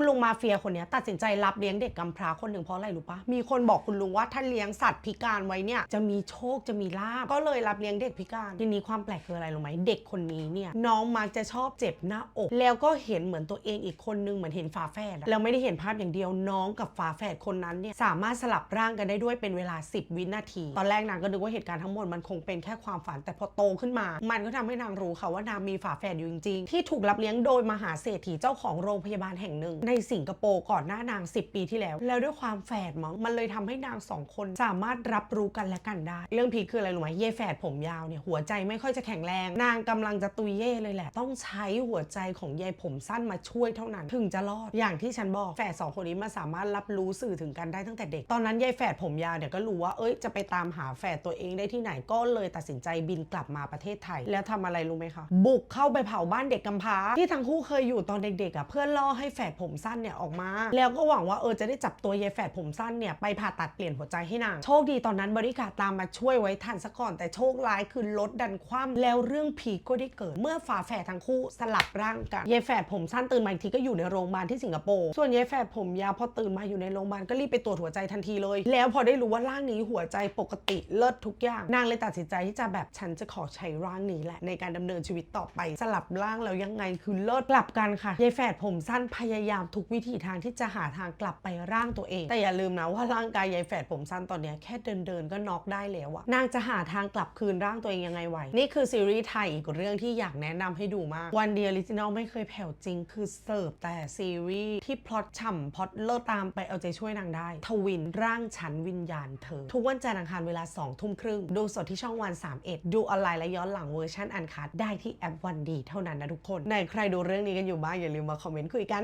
คุณลุงมาเฟียคนนี้ตัดสินใจรับเลี้ยงเด็กกำพร้าคนหนึ่งเพราะอะไรรู้ปะมีคนบอกคุณลุงว่าถ้าเลี้ยงสัตว์พิการไว้เนี่ยจะมีโชคจะมีลาบก็เลยรับเลี้ยงเด็กพิการทีนี้ความแปลกคืออะไรรู้ไหมเด็กคนนี้เนี่ยน้องมักจะชอบเจ็บหน้าอก แล้วก็เห็นเหมือนตัวเองอีกคนนึงเหมือนเห็นฝาแฝดแล้วไม่ได้เห็นภาพอย่างเดียวน้องกับฝาแฝดคนนั้นเนี่ยสามารถสลับร่างกันได้ด้วยเป็นเวลา 10 วินาที ตอนแรกนางก็นึกว่าเหตุการณ์ทั้งหมดมันคงเป็นแค่ความฝันแต่พอโตขึ้นมา มันก็ทำให้นางรู้ค่ะว่านางมีฝาแฝดอยู่จริงๆที่ถูกรับเลี้ยงโดยมหาเศรษฐีเจ้าของโรงพยาบาลแห่งหนึ่งในสิงคโปร์ก่อนหน้านาง 10 ปีที่แล้ว แล้วด้วยความแฝดมั้งมันเลยทำให้นางสองคนสามารถรับรู้กันและกันได้ เรื่องพีคคืออะไรรู้ไหมเย่แฝดผมยาวเนี่ยหัวใจไม่ค่อยจะแข็งแรง นางกำลังจะตุยเย่เลยแหละ ต้องใช้หัวใจของยายผมสั้นมาช่วยเท่านั้น ถึงจะรอดอย่างที่ฉันบอกแฝดสองคนนี้มาสามารถรับรู้สื่อถึงกันได้ตั้งแต่เด็ก ตอนนั้นยายแฝดผมยาวเนี่ยก็รู้ว่าเอ้ยจะไปตามหาแฝดตัวเองได้ที่ไหนก็เลยตัดสินใจบินกลับมาประเทศไทย แล้วทำอะไรรู้ไหมคะบุกเข้าไปเผาบ้านเด็กกำพร้าที่ทั้งคู่เคยอยู่ตอนเด็กๆอะเพื่อล่อให้แฝดผมสั้นเนี่ยออกมา แล้วก็หวังว่าเออจะได้จับตัวยายแฝดผมสั้นเนี่ยไปผ่าตัดเปลี่ยนหัวใจให้นางโชคดีตอนนั้นบริการตามมาช่วยไว้ทันซะก่อน แต่โชคร้ายคือรถดันคว่ำแล้วเรื่องผีก็ได้เกิด เมื่อฝาแฝดทั้งคู่สลับร่างกันยายแฝดผมสั้นตื่นมาอีกทีก็อยู่ในโรงพยาบาลที่สิงคโปร์ส่วนยายแฝดผมยาวพอตื่นมาอยู่ในโรงพยาบาลก็รีบไปตรวจหัวใจทันทีเลย แล้วพอได้รู้ว่าร่างนี้หัวใจปกติเลิศทุกอย่างนางเลยตัดสินใจที่จะแบบฉันจะขอใช้ร่างนี้แหละ ในการดำเนินชีวิตต่อไป สลับร่างแล้วยังไงคือเลิศกลับกันค่ะยายแฝดผมสั้นพยายามทุกวิถีทางที่จะหาทางกลับไปร่างตัวเอง แต่อย่าลืมนะว่าร่างกายยายแฝดผมสั้นตอนนี้แค่เดินเดินก็น็อกได้แล้วอะนางจะหาทางกลับคืนร่างตัวเองยังไงไหว นี่คือซีรีส์ไทยอีกเรื่องที่อยากแนะนำให้ดูมาก วันเดียออริจินอลไม่เคยแผ่วจริง คือเสิร์ฟแต่ซีรีส์ที่พล็อตฉ่ำพล็อตเลิศตามไปเอาใจช่วยนางได้ ทวินร่างฉันวิญญาณเธอ ทุกวันจันทร์อังคารเวลา2ทุ่มครึ่ง ดูสดที่ช่องวัน 31 ดูออนไลน์และย้อนหลังเวอร์ชันอันคัดได้ที่แอปวันดีเท่านั้นนะทุกคนไหนใครดูเรื่องนี้กันอยู่บ้างอย่าลืมมาคอมเมนต์คุยกัน